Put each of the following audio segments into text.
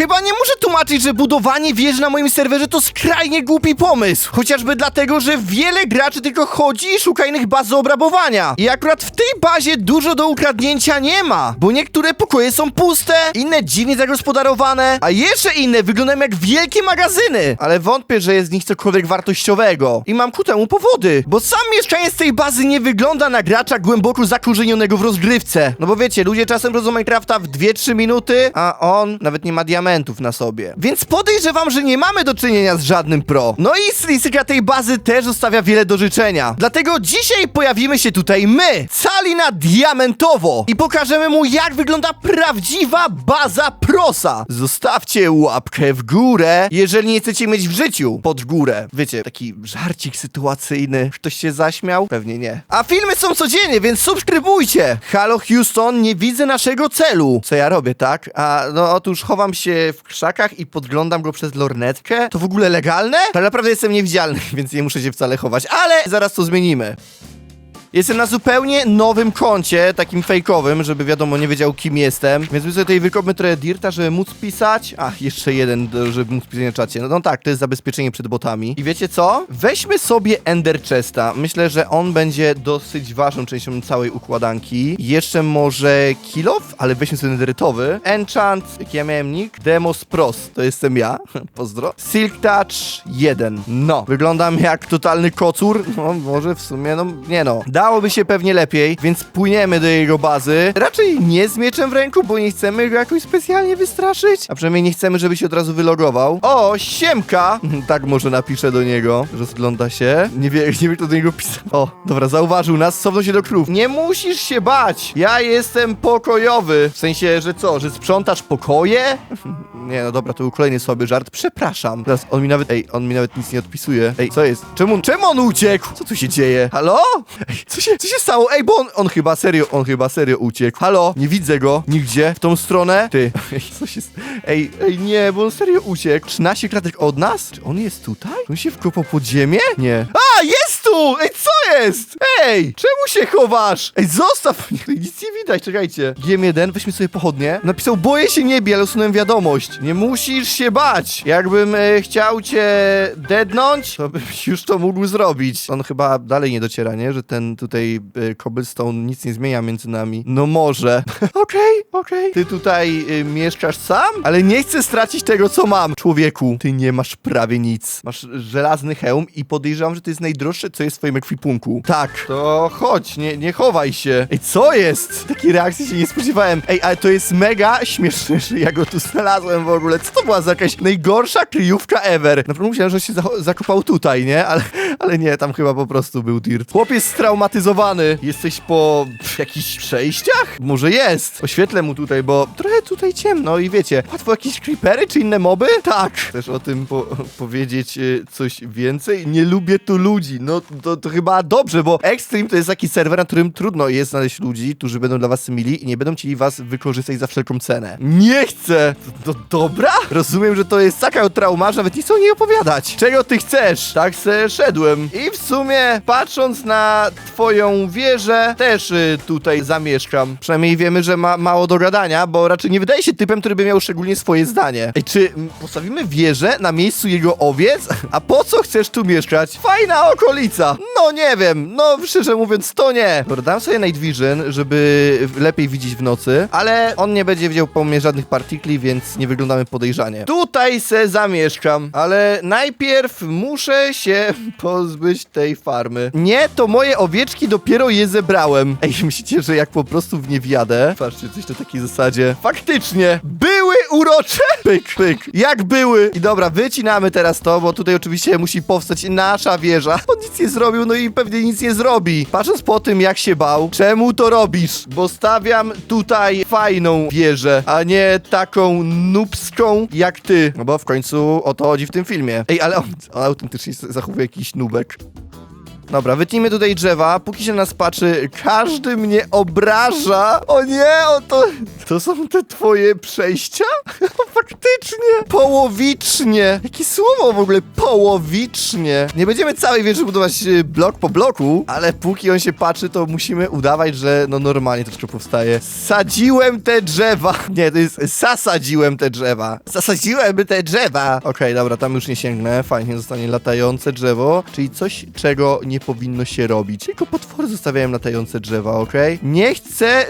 Chyba nie muszę tłumaczyć, że budowanie wieży na moim serwerze to skrajnie głupi pomysł. Chociażby dlatego, że wiele graczy tylko chodzi i szuka innych baz do obrabowania. I akurat w tej bazie dużo do ukradnięcia nie ma, bo niektóre pokoje są puste, inne dziwnie zagospodarowane, a jeszcze inne wyglądają jak wielkie magazyny. Ale wątpię, że jest w nich cokolwiek wartościowego. I mam ku temu powody, bo sam mieszkaniec tej bazy nie wygląda na gracza głęboko zakorzenionego w rozgrywce. No bo wiecie, ludzie czasem rodzą Minecrafta w 2-3 minuty, a on nawet nie ma diamentów na sobie. Więc podejrzewam, że nie mamy do czynienia z żadnym pro. No i stylistyka tej bazy też zostawia wiele do życzenia. Dlatego dzisiaj pojawimy się tutaj my, cali na diamentowo i pokażemy mu jak wygląda prawdziwa baza prosa. Zostawcie łapkę w górę, jeżeli nie chcecie mieć w życiu pod górę. Wiecie, taki żarcik sytuacyjny. Ktoś się zaśmiał? Pewnie nie. A filmy są codziennie, więc subskrybujcie. Halo Houston, nie widzę naszego celu. Co ja robię, tak? A no otóż chowam się w krzakach i podglądam go przez lornetkę. To w ogóle legalne? Tak naprawdę jestem niewidzialny, więc nie muszę się wcale chować, ale zaraz to zmienimy. Jestem na zupełnie nowym koncie, takim fejkowym, żeby wiadomo, nie wiedział kim jestem. Więc my sobie tutaj wykopmy trochę dirta, żeby móc pisać. Ach, jeszcze jeden, żeby móc pisać na czacie. No, no tak, to jest zabezpieczenie przed botami. I wiecie co? Weźmy sobie Ender Chesta. Myślę, że on będzie dosyć ważną częścią całej układanki. Jeszcze może Kilof, ale weźmy sobie Enderytowy. Enchant, jaki ja miałem nick? Demos Pros, to jestem ja. Pozdro. Silk Touch 1. No, wyglądam jak totalny kocur. No, może w sumie, no nie no. Dałoby się pewnie lepiej, więc płyniemy do jego bazy. Raczej nie z mieczem w ręku, bo nie chcemy go jakoś specjalnie wystraszyć. A przynajmniej nie chcemy, żeby się od razu wylogował. O, siemka! tak może napiszę do niego. Rozgląda się. Nie wie, nie wie kto do niego pisał. O, dobra, zauważył nas, cofnął się do krów. Nie musisz się bać! Ja jestem pokojowy. W sensie, że co, że sprzątasz pokoje? Nie, no dobra, to był kolejny słaby żart. Przepraszam. Teraz on mi nawet, ej, on mi nawet nic nie odpisuje. Ej, co jest? Czemu, czemu on uciekł? Co tu się dzieje? Halo? Ej, co się, co się stało? Ej, bo on, on chyba serio, on chyba serio uciekł. Halo? Nie widzę go. Nigdzie. W tą stronę? Ty. Ej, co się, s- ej, ej, nie, bo on serio uciekł. 13 kratek od nas? Czy on jest tutaj? On się wkopał pod ziemię? Nie. A, jest Ej, co jest? Ej, czemu się chowasz? Ej, zostaw mnie, nic nie widać, czekajcie. GM1, weźmy sobie pochodnie. Napisał, boję się niebie, ale usunąłem wiadomość. Nie musisz się bać. Jakbym e, chciał cię deadnąć, to bym już to mógł zrobić. On chyba dalej nie dociera, nie? Że ten tutaj e, cobblestone nic nie zmienia między nami. No może. Okej, okej. Ty tutaj e, mieszkasz sam? Ale nie chcę stracić tego, co mam. Człowieku, ty nie masz prawie nic. Masz żelazny hełm i podejrzewam, że to jest najdroższe, co jest w twoim ekwipunku. Tak. To chodź, nie, nie chowaj się. Ej, co jest? Takiej reakcji się nie spodziewałem. Ej, ale to jest mega śmieszne, że ja go tu znalazłem w ogóle. Co to była za jakaś najgorsza kryjówka ever? Naprawdę myślałem, że się zakopał tutaj, nie? Ale, ale nie, tam chyba po prostu był dirt. Chłopiec straumatyzowany. Jesteś po pff, jakichś przejściach? Może jest. Oświetlę mu tutaj, bo trochę tutaj ciemno i wiecie, łatwo jakieś creepery czy inne moby? Tak. Chcesz o tym po powiedzieć y, coś więcej? Nie lubię tu ludzi. No to, to chyba dobrze, bo Extreme to jest taki serwer, na którym trudno jest znaleźć ludzi, którzy będą dla was mili i nie będą chcieli was wykorzystać za wszelką cenę. Nie chcę! To, dobra? Rozumiem, że to jest taka trauma, że nawet nie chcą niej opowiadać. Czego ty chcesz? Tak se szedłem. I w sumie, patrząc na twoją wieżę, też y, tutaj zamieszkam. Przynajmniej wiemy, że ma mało do gadania, bo raczej nie wydaje się typem, który by miał szczególnie swoje zdanie. Ej, czy mm, postawimy wieżę na miejscu jego owiec? A po co chcesz tu mieszkać? Fajna okolica. No nie wiem, no szczerze mówiąc to nie. Dobra, dam sobie Night Vision, żeby lepiej widzieć w nocy, ale on nie będzie widział po mnie żadnych partikli, więc nie wyglądamy podejrzanie. Tutaj se zamieszkam, ale najpierw muszę się pozbyć tej farmy. Nie, to moje owieczki dopiero je zebrałem. Ej, myślicie, że jak po prostu w nie wjadę? Patrzcie, coś na takiej zasadzie. Faktycznie, były urocze! Pyk, pyk. Jak były? I dobra, wycinamy teraz to, bo tutaj oczywiście musi powstać nasza wieża. On nic zrobił, no i pewnie nic nie zrobi. Patrząc po tym, jak się bał, czemu to robisz? Bo stawiam tutaj fajną wieżę, a nie taką nubską jak ty. No bo w końcu o to chodzi w tym filmie. Ej, ale on, on autentycznie zachowuje jakiś nubek. Dobra, wytnijmy tutaj drzewa, póki się nas patrzy, każdy mnie obraża. O nie, o to... To są te twoje przejścia? Faktycznie! Połowicznie! Jakie słowo w ogóle? Połowicznie! Nie będziemy całej wieży budować y, blok po bloku, ale póki on się patrzy, to musimy udawać, że no normalnie wszystko powstaje. Sadziłem te drzewa! Nie, to jest zasadziłem te drzewa. Zasadziłem te drzewa! Okej, dobra, tam już nie sięgnę. Fajnie, zostanie latające drzewo, czyli coś, czego nie powinno się robić. Tylko potwory zostawiają latające drzewa, okej? Nie chcę,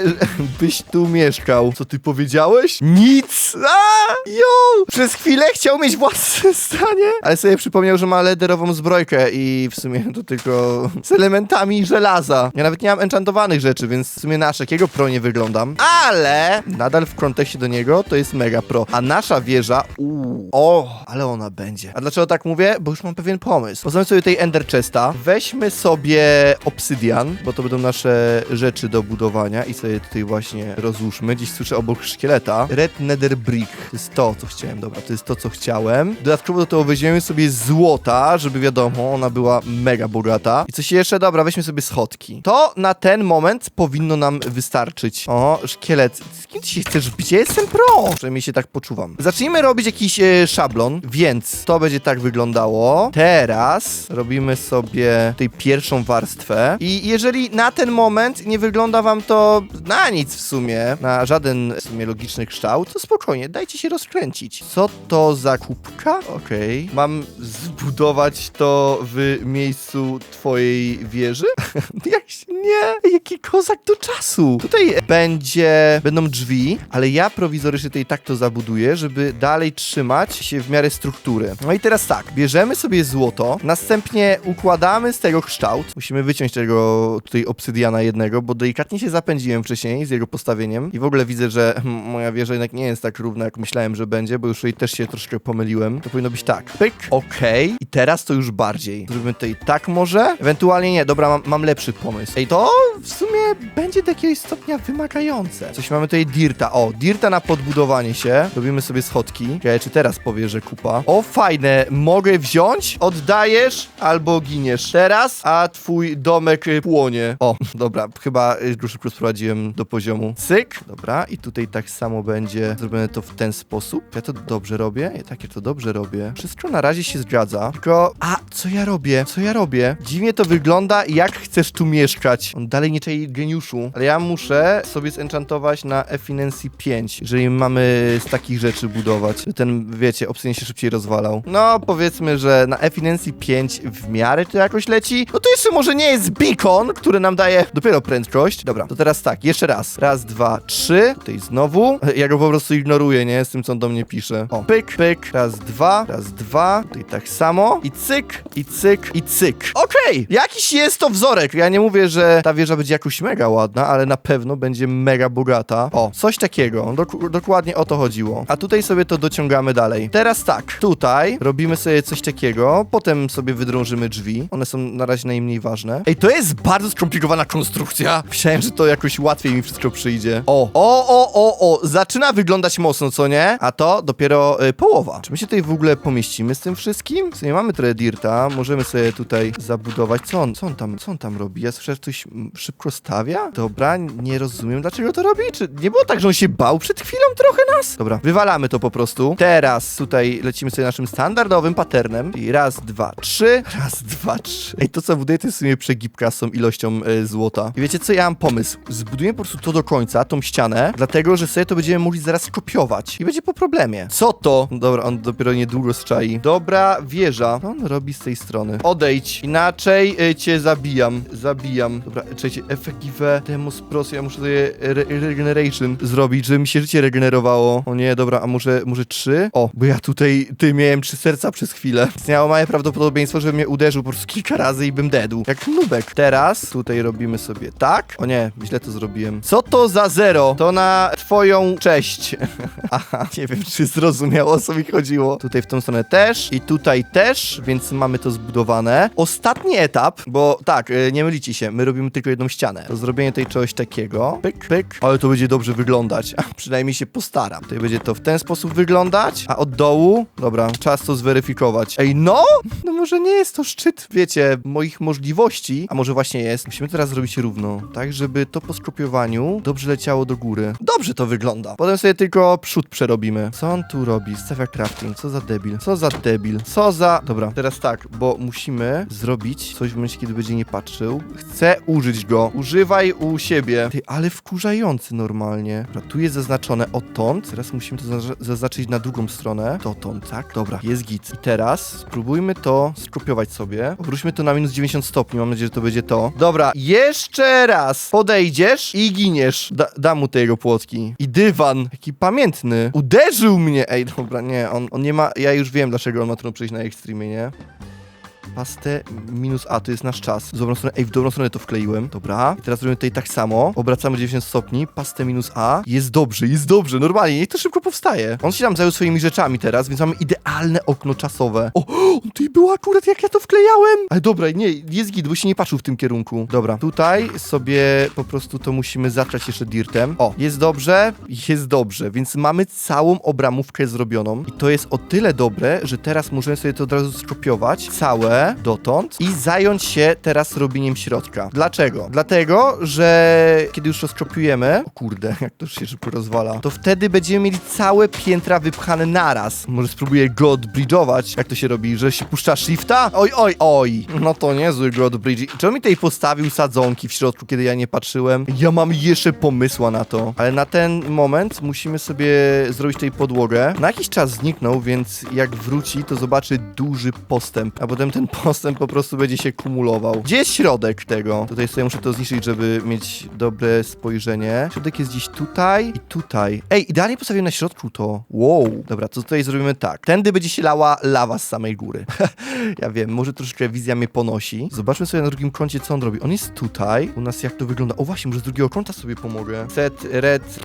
byś tu mieszkał. Co ty powiedziałeś? Nic! A! Jo! Przez chwilę chciał mieć własne zdanie, ale sobie przypomniał, że ma lederową zbrojkę i w sumie to tylko z elementami żelaza. Ja nawet nie mam enchantowanych rzeczy, więc w sumie na jakiego pro nie wyglądam. Ale nadal w kontekście do niego to jest mega pro. A nasza wieża, uuu, o, ale ona będzie. A dlaczego tak mówię? Bo już mam pewien pomysł. Pozwólmy sobie tej Ender Chesta, weźmy sobie obsydian, bo to będą nasze rzeczy do budowania i sobie tutaj właśnie rozłóżmy. Gdzieś słyszę obok szkieleta. Red Nether Brick. To jest to, co chciałem. Dobra, to jest to, co chciałem. Dodatkowo do tego weźmiemy sobie złota, żeby wiadomo, ona była mega bogata. I coś jeszcze? Dobra, weźmy sobie schodki. To na ten moment powinno nam wystarczyć. O, szkielet. Z kim ty się chcesz bić? Ja jestem pro! Przynajmniej się tak poczuwam. Zacznijmy robić jakiś e, szablon, więc to będzie tak wyglądało. Teraz robimy sobie tej pierwszą warstwę i jeżeli na ten moment nie wygląda wam to na nic w sumie, na żaden w sumie logiczny kształt, to spokojnie, dajcie się rozkręcić. Co to za kubka? Okej. Mam zbudować to w miejscu twojej wieży? Jak nie, jaki kozak do czasu. Tutaj będzie, będą drzwi, ale ja prowizorycznie tutaj tak to zabuduję, żeby dalej trzymać się w miarę struktury. No i teraz tak, bierzemy sobie złoto, następnie układamy z tego kształt. Musimy wyciąć tego tutaj obsydiana jednego, bo delikatnie się zapędziłem wcześniej z jego postawieniem i w ogóle widzę, że moja wieża jednak nie jest tak równa, jak myślałem, że będzie, bo już tutaj też się troszkę pomyliłem. To powinno być tak, pyk, okej i teraz to już bardziej. Zrobimy tutaj tak może, ewentualnie nie, dobra, mam, mam lepszy pomysł. Ej, to w sumie będzie do jakiegoś stopnia wymagające. Coś mamy tutaj dirta, o, dirta na podbudowanie się. Robimy sobie schodki. Okej, czy teraz powie, że kupa? O, fajne, mogę wziąć? Oddajesz albo giniesz. Teraz, a twój domek y, płonie. O, dobra, chyba y, szybko sprowadziłem do poziomu. Cyk, dobra, i tutaj tak samo będzie zrobione to w ten sposób. Ja to dobrze robię? Ja takie to dobrze robię. Wszystko na razie się zgadza, tylko... A, co ja robię? Co ja robię? Dziwnie to wygląda, jak chcesz tu mieszkać. On dalej nie czai geniuszu, ale ja muszę sobie zenchantować na Efficiency 5, jeżeli mamy z takich rzeczy budować. Ten, wiecie, obsydian się szybciej rozwalał. No, powiedzmy, że na Efficiency 5 w miarę to jakoś leci. No to jeszcze może nie jest beacon, który nam daje dopiero prędkość. Dobra, to teraz tak, jeszcze raz. Raz, dwa, trzy. Tutaj znowu. Ja go po prostu ignoruję, nie? Z tym, co on do mnie pisze. O, pyk, pyk. Raz, dwa, raz, dwa. Tutaj tak samo. I cyk, i cyk, i cyk. Okej, jakiś jest to wzorek. Ja nie mówię, że ta wieża będzie jakoś mega ładna, ale na pewno będzie mega bogata. O, coś takiego. Dok- dokładnie o to chodziło. A tutaj sobie to dociągamy dalej. Teraz tak, tutaj robimy sobie coś takiego, potem sobie wydrążymy drzwi. One są na razie najmniej ważne. Ej, to jest bardzo skomplikowana konstrukcja. Myślałem, że to jakoś łatwiej mi wszystko przyjdzie. O, o, o, o, o, zaczyna wyglądać mocno, co nie? A to dopiero y, połowa. Czy my się tutaj w ogóle pomieścimy z tym wszystkim? Co nie mamy trochę dirta, możemy sobie tutaj zabudować. Co on, co on tam, co on tam robi? Ja słyszę, że mm, szybko stawia? Dobra, nie rozumiem, dlaczego to robi? Czy nie było tak, że on się bał przed chwilą trochę nas? Dobra, wywalamy to po prostu. Teraz tutaj lecimy sobie naszym standardowym patternem. I raz, dwa, trzy. Raz, dwa, trzy. Ej, to co buduję, to jest w sumie przegibka z tą ilością e, złota. I wiecie co, ja mam pomysł. Zbudujemy po prostu to do końca, tą ścianę, dlatego, że sobie to będziemy mogli zaraz kopiować. I będzie po problemie. Co to? Dobra, on dopiero niedługo strzai. Dobra wieża. Co on robi z tej strony? Odejdź, inaczej e, cię zabijam. Zabijam. Dobra, czekajcie, effective demos pros, ja muszę sobie re regeneration zrobić, żeby mi się życie regenerowało. O nie, dobra, a może, może trzy? O, bo ja tutaj, ty miałem trzy serca przez chwilę. Istniało małe prawdopodobieństwo, że mnie uderzył po prostu kilka razy i bym dedł. Jak nubek. Teraz tutaj robimy sobie tak. O nie, źle to zrobiłem. Co to za zero? To na twoją cześć. Aha, nie wiem, czy zrozumiało, o co mi chodziło. Tutaj w tą stronę też i tutaj też, więc mamy to zbudowane. Ostatni etap, bo tak, y, nie mylicie się, my robimy tylko jedną ścianę. To zrobienie tej czegoś takiego. Pyk, pyk. Ale to będzie dobrze wyglądać. A, przynajmniej się postaram. Tutaj będzie to w ten sposób wyglądać, a od dołu, dobra, czas to zweryfikować. Ej, no? No może nie jest to szczyt, wiecie, moich możliwości, a może właśnie jest. Musimy teraz zrobić równo, tak, żeby to po skopiowaniu dobrze leciało do góry. Dobrze to wygląda. Potem sobie tylko przód przerobimy. Co on tu robi? Stawia crafting. Co za debil? Co za debil? Co za... Dobra, teraz tak, bo musimy zrobić coś w momencie, kiedy będzie nie patrzył. Chcę użyć go. Używaj u siebie. Ty, ale wkurzający normalnie. Dobra, tu jest zaznaczone odtąd. Teraz musimy to zaznacz- zaznaczyć na drugą stronę. Dotąd, tak? Dobra, jest git. I teraz spróbujmy to skopiować sobie. Obróćmy to na minus 90 stopni. Mam nadzieję, że to będzie to. Dobra, jeszcze raz podejdziesz i giniesz. Da, dam mu te jego płotki. I dywan. Jaki pamiętny. Uderzył mnie. Ej, dobra, nie. On, on nie ma... Ja już wiem, dlaczego on ma trudno przejść na ekstremie, nie? Pastę minus A to jest nasz czas. W dobrą stronę, ej, w dobrą stronę to wkleiłem. Dobra. I teraz robimy tutaj tak samo. Obracamy 90 stopni. Pastę minus A. Jest dobrze, jest dobrze. Normalnie, niech to szybko powstaje. On się tam zajął swoimi rzeczami teraz, więc mamy idealne okno czasowe. O, on tutaj był akurat jak ja to wklejałem. Ale dobra, nie, jest git, bo się nie patrzył w tym kierunku. Dobra, tutaj sobie po prostu to musimy zacząć jeszcze dirtem. O, jest dobrze, jest dobrze, więc mamy całą obramówkę zrobioną. I to jest o tyle dobre, że teraz możemy sobie to od razu skopiować całe dotąd i zająć się teraz robieniem środka. Dlaczego? Dlatego, że kiedy już to skopiujemy, o kurde, jak to się szybko rozwala, to wtedy będziemy mieli całe piętra wypchane naraz. Może spróbuję go odbridge'ować. Jak to się robi, że się puszcza shifta? Oj, oj, oj. No to niezły god bridge. Czemu mi tutaj postawił sadzonki w środku, kiedy ja nie patrzyłem? Ja mam jeszcze pomysła na to. Ale na ten moment musimy sobie zrobić tutaj podłogę. Na jakiś czas zniknął, więc jak wróci, to zobaczy duży postęp. A potem ten postęp po prostu będzie się kumulował. Gdzie jest środek tego? Tutaj sobie muszę to zniszczyć, żeby mieć dobre spojrzenie. Środek jest gdzieś tutaj i tutaj. Ej, idealnie postawiłem na środku to. Wow. Dobra, to tutaj zrobimy tak. Tędy będzie się lała lawa z samej góry. ja wiem, może troszeczkę wizja mnie ponosi. Zobaczmy sobie na drugim kącie, co on robi. On jest tutaj. U nas jak to wygląda? O właśnie, może z drugiego kąta sobie pomogę. Set, red...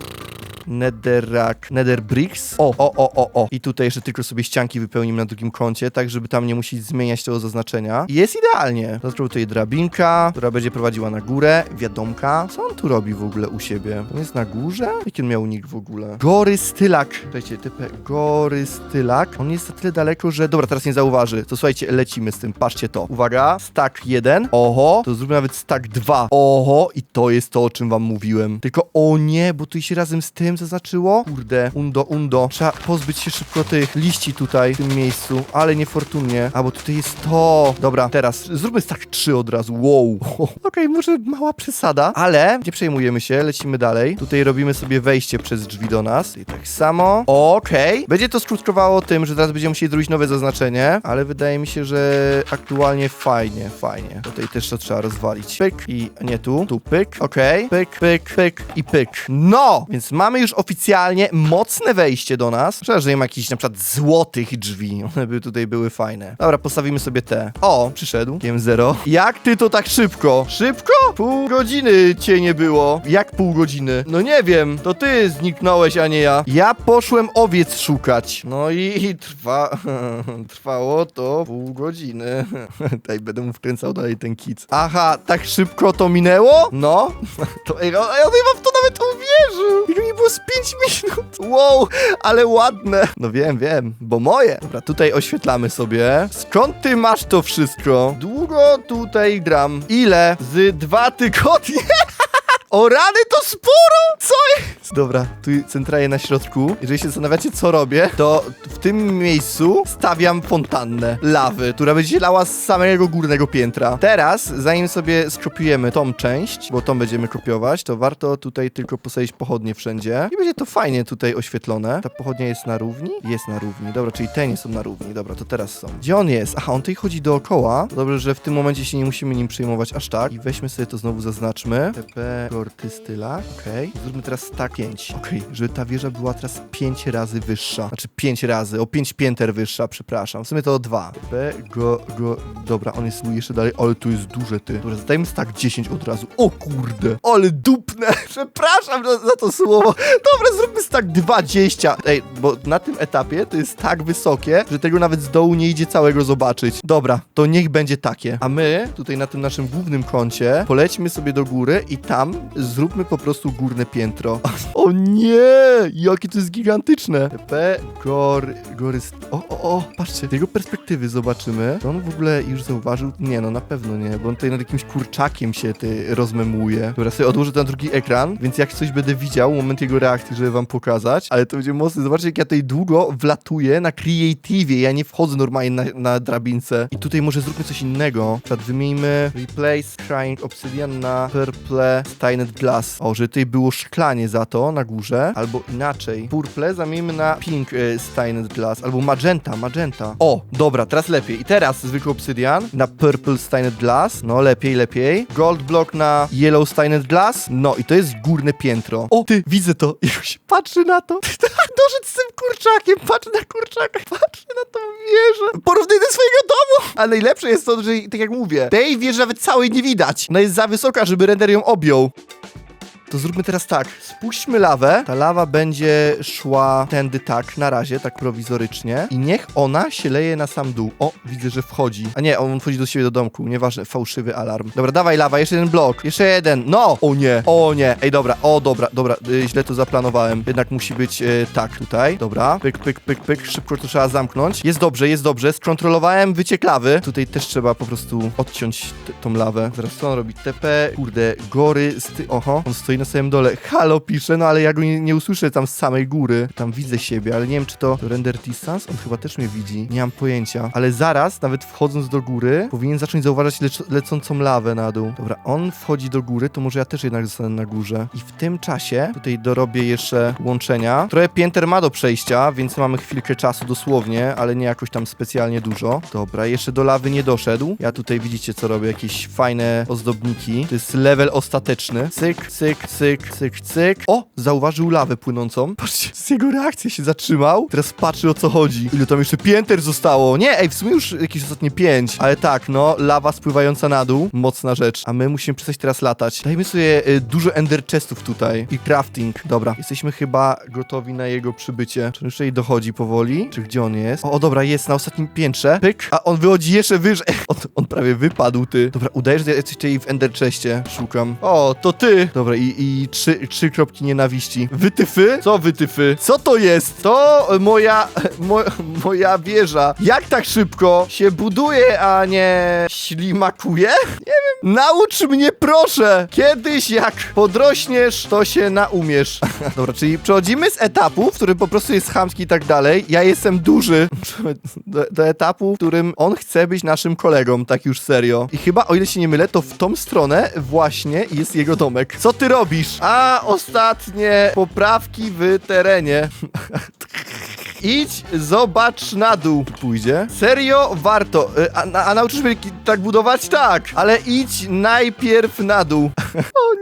Netherrack, Nether Bricks. O, o, o, o, o. I tutaj jeszcze tylko sobie ścianki wypełnimy na drugim kącie, tak żeby tam nie musieć zmieniać tego zaznaczenia. I jest idealnie. Zaczął tutaj drabinka, która będzie prowadziła na górę. Wiadomka. Co on tu robi w ogóle u siebie? On jest na górze? Jaki on miał nick w ogóle? Gory Stylak. Słuchajcie, typę Gory Stylak. On jest na tyle daleko, że... Dobra, teraz nie zauważy. To słuchajcie, lecimy z tym. Patrzcie to. Uwaga. Stack 1. Oho. To zróbmy nawet stack 2. Oho. I to jest to, o czym wam mówiłem. Tylko o nie, bo tu się razem z tym zaznaczyło. Kurde. Undo, undo. Trzeba pozbyć się szybko tych liści tutaj, w tym miejscu. Ale niefortunnie. A, bo tutaj jest to. Dobra, teraz zróbmy stack 3 od razu. Wow. Okej, może mała przesada, ale nie przejmujemy się. Lecimy dalej. Tutaj robimy sobie wejście przez drzwi do nas. I tak samo. Okej. Będzie to skutkowało tym, że teraz będziemy musieli zrobić nowe zaznaczenie, ale wydaje mi się, że aktualnie fajnie, fajnie. Tutaj też to trzeba rozwalić. Pyk i nie tu, tu pyk, okej. Pyk, pyk, pyk i pyk. No! Więc mamy już oficjalnie mocne wejście do nas. Szkoda, że nie ma jakichś na przykład złotych drzwi. One by tutaj były fajne. Dobra, postawimy sobie te. O, przyszedł. GM0. Jak ty to tak szybko? Szybko? Pół godziny cię nie było. Jak pół godziny? No nie wiem, to ty zniknąłeś, a nie ja. Ja poszłem owiec szukać. No i, trwa... trwało to pół godziny. Tutaj będę mu wkręcał dalej ten kic. Aha, tak szybko to minęło? No. To, ej, on, on chyba w to nawet uwierzył. Ile mi było z 5 minut. Wow, ale ładne. No wiem, wiem, bo moje. Dobra, tutaj oświetlamy sobie. Skąd ty masz to wszystko? Długo tutaj gram. Ile? Z dwa tygodnie? O rany to sporo! Co jest? Dobra, tu centralnie na środku. Jeżeli się zastanawiacie, co robię, to w tym miejscu stawiam fontannę lawy, która będzie lała z samego górnego piętra. Teraz, zanim sobie skropiujemy tą część, bo tą będziemy kopiować, to warto tutaj tylko posadzić pochodnie wszędzie. I będzie to fajnie tutaj oświetlone. Ta pochodnia jest na równi? Jest na równi. Dobra, czyli te nie są na równi. Dobra, to teraz są. Gdzie on jest? Aha, on tutaj chodzi dookoła. Dobrze, że w tym momencie się nie musimy nim przejmować aż tak. I weźmy sobie to znowu zaznaczmy. TP Gortystyla. Okej. Zróbmy teraz tak 5. Okej, żeby ta wieża była teraz 5 razy wyższa. Znaczy 5 razy, o 5 pięter wyższa, przepraszam. W sumie to o 2. TP go, go... Dobra, on jest jeszcze dalej, ale tu jest duże ty. Dobra, zadajmy tak 10 od razu. O kurde, ale dupne. Przepraszam za, za to słowo. Dobra, zróbmy tak 20. Ej, bo na tym etapie to jest tak wysokie, że tego nawet z dołu nie idzie całego zobaczyć. Dobra, to niech będzie takie. A my tutaj na tym naszym głównym kącie polećmy sobie do góry i tam zróbmy po prostu górne piętro. O nie! Jakie to jest gigantyczne! TP, gor, gory... st- O, o, o, patrzcie, z jego perspektywy zobaczymy. Czy on w ogóle już zauważył? Nie, no na pewno nie, bo on tutaj nad jakimś kurczakiem się ty rozmemuje. Dobra, sobie odłożę ten drugi ekran, więc jak coś będę widział, moment jego reakcji, żeby wam pokazać, ale to będzie mocne. Zobaczcie, jak ja tutaj długo wlatuję na creative, ja nie wchodzę normalnie na, na drabince. I tutaj może zróbmy coś innego. Na przykład wymieńmy replace crying obsidian na purple stained glass. O, że tutaj było szklanie za to na górze, albo inaczej. Purple zamieńmy na pink e, glass, albo magenta, magenta. O, dobra, teraz lepiej. I teraz zwykły obsydian na purple stained glass. No, lepiej, lepiej. Gold block na yellow stained glass. No, i to jest górne piętro. O, ty, widzę to. Się patrzy na to. Doszedł z tym kurczakiem, patrzę na kurczaka, patrzę na tą wieżę. Porównuj do swojego domu. A najlepsze jest to, że tak jak mówię, tej wieży nawet całej nie widać. Ona jest za wysoka, żeby render ją objął. To zróbmy teraz tak. Spuśćmy lawę. Ta lawa będzie szła tędy tak, na razie, tak prowizorycznie. I niech ona się leje na sam dół. O, widzę, że wchodzi. A nie, on wchodzi do siebie do domku. Nieważne, fałszywy alarm. Dobra, dawaj lawa, jeszcze jeden blok. Jeszcze jeden. No! O nie, o nie. Ej, dobra, o dobra, dobra. Y, źle to zaplanowałem. Jednak musi być y, tak tutaj. Dobra. Pyk, pyk, pyk, pyk. Szybko to trzeba zamknąć. Jest dobrze, jest dobrze. Skontrolowałem wyciek lawy. Tutaj też trzeba po prostu odciąć tą lawę. Zaraz co on robi? TP, kurde, gory, sty... Oho, on stoi na samym dole. Halo pisze, no ale ja go nie, nie usłyszę tam z samej góry. Tam widzę siebie, ale nie wiem, czy to render distance? On chyba też mnie widzi. Nie mam pojęcia. Ale zaraz, nawet wchodząc do góry, powinien zacząć zauważać lec- lecącą lawę na dół. Dobra, on wchodzi do góry, to może ja też jednak zostanę na górze. I w tym czasie tutaj dorobię jeszcze łączenia. Trochę pięter ma do przejścia, więc mamy chwilkę czasu dosłownie, ale nie jakoś tam specjalnie dużo. Dobra, jeszcze do lawy nie doszedł. Ja tutaj widzicie, co robię, jakieś fajne ozdobniki. To jest level ostateczny. Cyk, cyk, cyk, cyk, cyk. O, zauważył lawę płynącą. Patrzcie, z jego reakcji się zatrzymał. Teraz patrzy o co chodzi. Ile tam jeszcze pięter zostało? Nie, ej, w sumie już jakieś ostatnie pięć. Ale tak, no, lawa spływająca na dół. Mocna rzecz. A my musimy przestać teraz latać. Dajmy sobie y, dużo ender chestów tutaj. I crafting. Dobra, jesteśmy chyba gotowi na jego przybycie. Czy on już tutaj dochodzi powoli? Czy gdzie on jest? O, o, dobra, jest na ostatnim piętrze. Pyk. A on wychodzi jeszcze wyżej. On, on prawie wypadł, ty. Dobra, udajesz, że coś tutaj w ender chestie szukam. O, to ty. Dobra, i, i trzy, trzy kropki nienawiści. Wytyfy? Co wytyfy? Co to jest? To moja, mo, moja wieża. Jak tak szybko się buduje, a nie ślimakuje? Nie wiem. Naucz mnie proszę. Kiedyś jak podrośniesz, to się naumiesz. Dobra, czyli przechodzimy z etapu, w którym po prostu jest chamski i tak dalej. Ja jestem duży. Do, do etapu, w którym on chce być naszym kolegą, tak już serio. I chyba, o ile się nie mylę, to w tą stronę właśnie jest jego domek. Co ty robisz? A, ostatnie poprawki w terenie. Idź, zobacz na dół. Pójdzie. Serio, warto. Y, A, a, nauczysz mnie tak budować? Tak. Ale idź najpierw na dół. o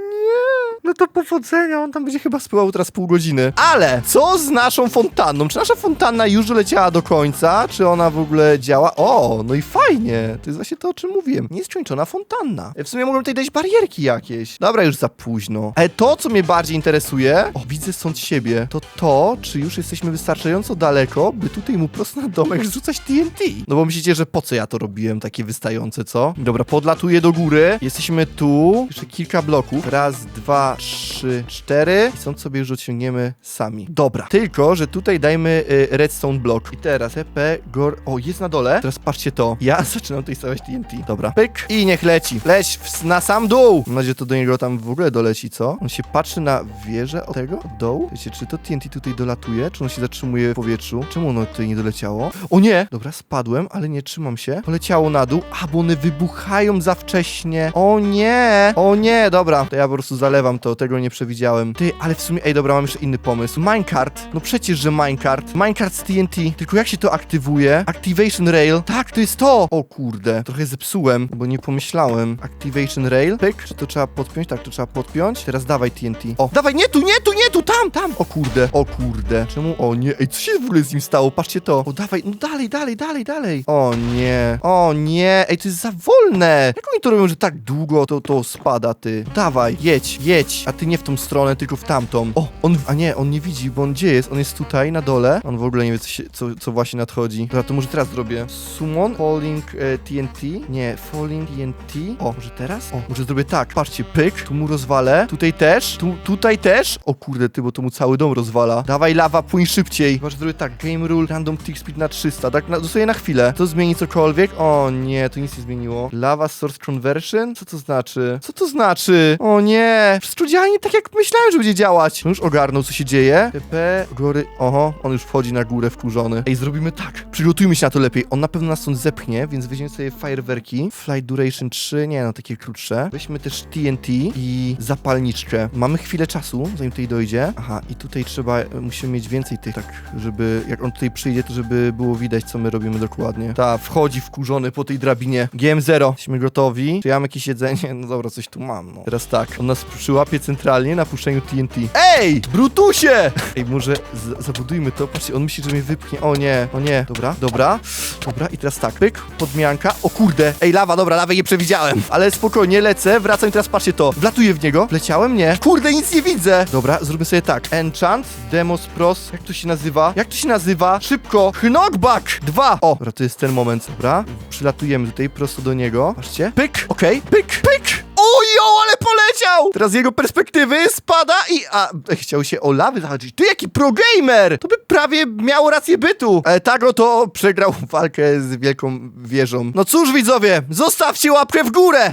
to powodzenia, on tam będzie chyba spływał teraz pół godziny. Ale co z naszą fontanną? Czy nasza fontanna już doleciała do końca? Czy ona w ogóle działa? O, no i fajnie. To jest właśnie to, o czym mówiłem. Nieskończona fontanna. W sumie mogłem tutaj dać barierki jakieś. Dobra, już za późno. Ale to, co mnie bardziej interesuje, o, widzę stąd siebie, to to, czy już jesteśmy wystarczająco daleko, by tutaj mu prosto na domek rzucać TNT. No bo myślicie, że po co ja to robiłem, takie wystające, co? Dobra, podlatuję do góry. Jesteśmy tu. Jeszcze kilka bloków. Raz, dwa, trzy, cztery. I stąd sobie już osiągniemy sami. Dobra. Tylko, że tutaj dajmy y, redstone block. I teraz EP, gor... O, jest na dole. Teraz patrzcie to. Ja zaczynam tutaj stawiać TNT. Dobra. Pyk. I niech leci. Leć w, na sam dół. Mam nadzieję, to do niego tam w ogóle doleci, co? On się patrzy na wieżę od tego, od dołu. Wiecie, czy to TNT tutaj dolatuje? Czy on się zatrzymuje w powietrzu? Czemu ono tutaj nie doleciało? O nie! Dobra, spadłem, ale nie trzymam się. Poleciało na dół. A, bo one wybuchają za wcześnie. O nie! O nie! Dobra, to ja po prostu zalewam to. Tego nie przewidziałem. Ty, ale w sumie, ej, dobra, mam jeszcze inny pomysł. Minecart. No przecież, że minecart. Minecart z TNT. Tylko jak się to aktywuje? Activation rail. Tak, to jest to! O kurde, trochę zepsułem, bo nie pomyślałem. Activation rail. Pyk. Czy to trzeba podpiąć? Tak, to trzeba podpiąć. Teraz dawaj TNT. O, dawaj, nie tu, nie tu, nie tu, tam, tam! O kurde, o kurde. Czemu? O nie, ej, co się w ogóle z nim stało? Patrzcie to. O, dawaj, no dalej, dalej, dalej, dalej. O nie, o nie, ej, to jest za wolne. Jak oni to robią, że tak długo to, to spada, ty? Dawaj, jedź, jedź, A ty nie w tą stronę, tylko w tamtą. O, on, a nie, on nie widzi, bo on gdzie jest? On jest tutaj, na dole. On w ogóle nie wie, co, co, co właśnie nadchodzi. Dobra, to może teraz zrobię. Summon, falling e, TNT. Nie, falling TNT. O, może teraz? O, może zrobię tak. Patrzcie, pyk, tu mu rozwalę. Tutaj też, tu, tutaj też. O kurde, ty, bo to mu cały dom rozwala. Dawaj, lawa, płyń szybciej. Chyba, że zrobię tak, game rule, random tick speed na 300. Tak, na, dosłownie na chwilę. To zmieni cokolwiek? O nie, to nic nie zmieniło. Lava source conversion? Co to znaczy? Co to znaczy? O nie, wszystko działa nie tak, jak myślałem, że będzie działać. On już ogarnął, co się dzieje. TP, gory, oho, on już wchodzi na górę wkurzony. Ej, zrobimy tak. Przygotujmy się na to lepiej. On na pewno nas stąd zepchnie, więc weźmiemy sobie fajerwerki. Flight duration 3, nie no, takie krótsze. Weźmy też TNT i zapalniczkę. Mamy chwilę czasu, zanim tutaj dojdzie. Aha, i tutaj trzeba, musimy mieć więcej tych, tak, żeby, jak on tutaj przyjdzie, to żeby było widać, co my robimy dokładnie. Ta, wchodzi wkurzony po tej drabinie. GM0, jesteśmy gotowi. Czy ja mam jakieś jedzenie? No dobra, coś tu mam, no. Teraz tak, on nas przyłapie centralnie na puszczeniu TNT. Ej, Brutusie! Ej, może zabudujmy to. Patrzcie, on myśli, że mnie wypchnie. O nie, o nie. Dobra, dobra, dobra i teraz tak, pyk, podmianka. O kurde, ej, lawa, dobra, lawę nie przewidziałem. Ale spokojnie, lecę, wracam i teraz patrzcie to. Wlatuję w niego. Wleciałem? Nie. Kurde, nic nie widzę. Dobra, zróbmy sobie tak. Enchant, Demos Pros, jak to się nazywa? Jak to się nazywa? Szybko. Knockback 2. O, dobra, to jest ten moment, dobra. Przylatujemy tutaj prosto do niego. Patrzcie. Pyk, okej, pyk, pyk. Ojo, ale poleciał! Teraz jego perspektywy spada i... A, chciał się o lawy zahaczyć. Ty, jaki progamer! To by prawie miało rację bytu. Ale tak oto przegrał walkę z wielką wieżą. No cóż, widzowie, zostawcie łapkę w górę!